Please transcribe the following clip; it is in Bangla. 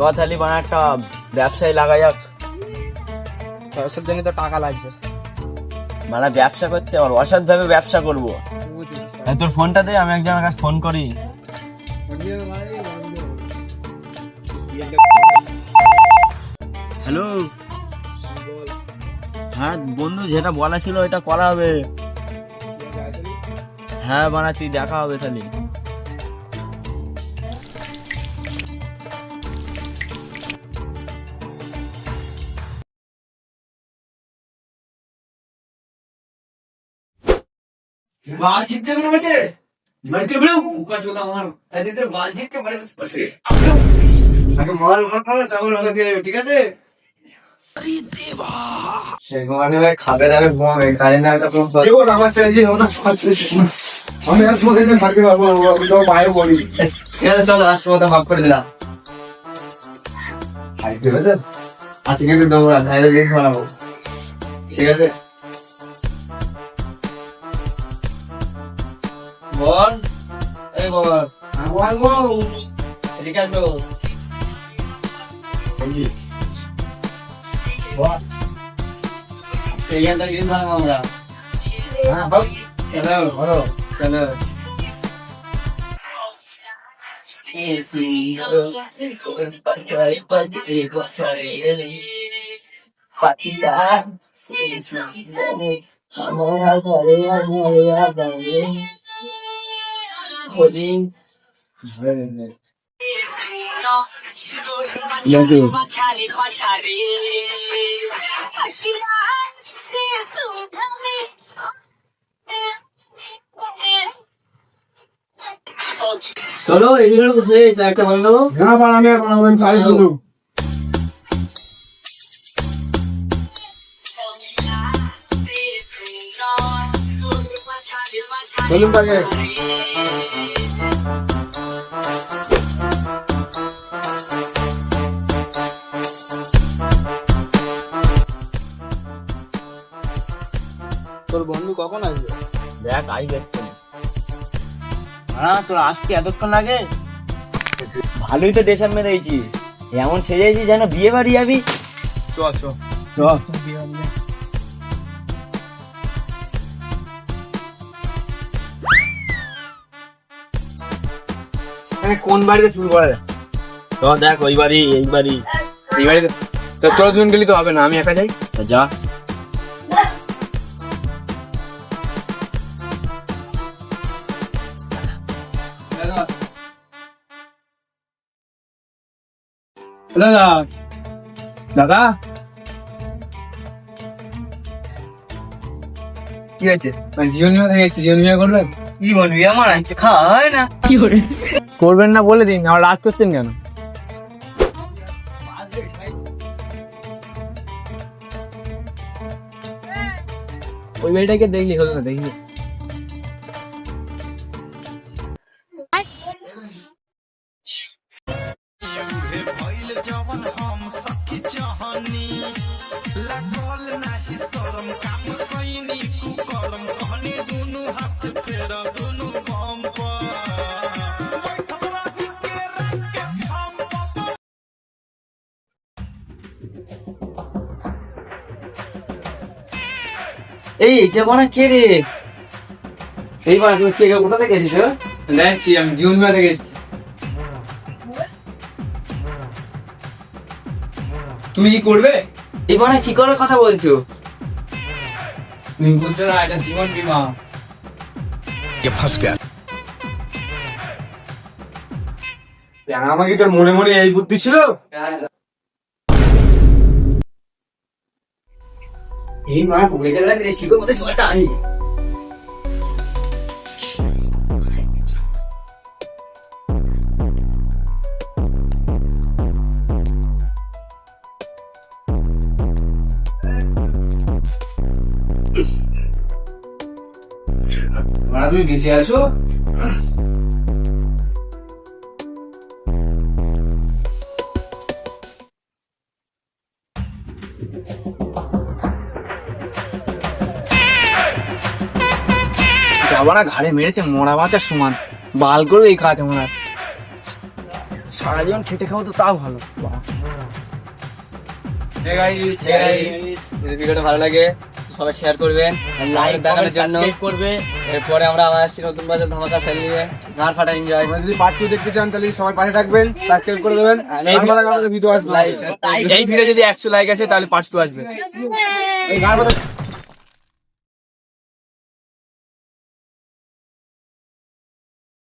কথালি বানা একটা ব্যবসায় লাগা যাক। ব্যবসার জন্য তো টাকা লাগবে। মানে ব্যবসা করতে আর অসৎ ভাবে ব্যবসা করব। তোর ফোনটা দে আমি একজনের কাছে ফোন করি। হ্যালো? হ্যাঁ বন্ধু যেটা বলা ছিল ওইটা করা হবে। হ্যাঁ বানা তুই দেখা হবে তাহলে। আগে তারপর লাগা দিয়ে ঠিক আছে ভাই খাবে ঘুমাবে না জীবন আমার ছেলে আমি আর তোকে যে থাকতে পারব আমি তো মায়ের বলি ঠিক আছে চলো আজকে মতো মাফ করে দিলাম আজকে আজকে বানাবো ঠিক আছে বল এই বল আমার বউ এদিকে আসো এইখানটা লিখ বানাবো আমরা হ্যাঁ বল চলো বলো চলো চলো এই ভিডিওটা তো শেষ একটা বলে দেবো না পার আমি আর বানাবো আমি কাজ করব চলুন তাকে তোর বন্ধু কখন আসবে? দেখ আসবে এক্ষুনি। হ্যাঁ তোর আসতে এতক্ষণ লাগে? ভালোই তো ডেসার মেরেছি। এমন সেজেছি যেন বিয়ে বাড়ি যাবি। চ চ। মানে কোন বাড়িতে শুরু করে তো দেখ ওই বাড়ি এই বাড়ি। এই বাড়িতে তো তোরা দুজন গেলি তো হবে না আমি একা যাই? তো যা। দাদা। দাদা? কি হয়েছে? মানে জীবন বিমা থেকে এসেছি জীবন বিমা করবেন? জীবন বিয়ে আমার আছে খাওয়া হয় না। করবেন না বলে দিন আমার রাগ করছেন কেন? ওই বাড়িটাকে দেখলি হলো না দেখলি? এই এটা বানা কে রে? এই বানা তুমি কে কোথা থেকে এসেছ? দেখছি আমি জীবন বিমা থেকে এসেছি। তুমি কি করবে? এই বানা কি করার কথা বলছো? তুমি বুঝছ না এটা জীবন বিমা। আমাকে তোর মনে মনে এই বুদ্ধি ছিল? এই মা ঘুরে গেলে রে শিখো মধ্যে সময়টা আনি তুমি বেঁচে আছো? যাবারা ঘাড়ে মেরেছে মরা বাঁচার সমান। বাল করে এই কাজ আমার। আর। সারা জীবন খেটে খাব তো তাও ভালো। ভিডিওটা ভালো লাগে? সবাই শেয়ার করবেন লাইক দেখানোর জন্য। করবে। এরপরে আমরা আবার আসছি নতুন বাজার ধামাকা সেল নিয়ে। গান ফাটা এনজয় যদি পার্ট টু দেখতে চান তাহলে সবাই পাশে থাকবেন সাবস্ক্রাইব করে দেবেন। ভিডিও আসবে। এই ভিডিও যদি একশো লাইক আসে তাহলে পার্ট টু আসবে। এই গান বাজা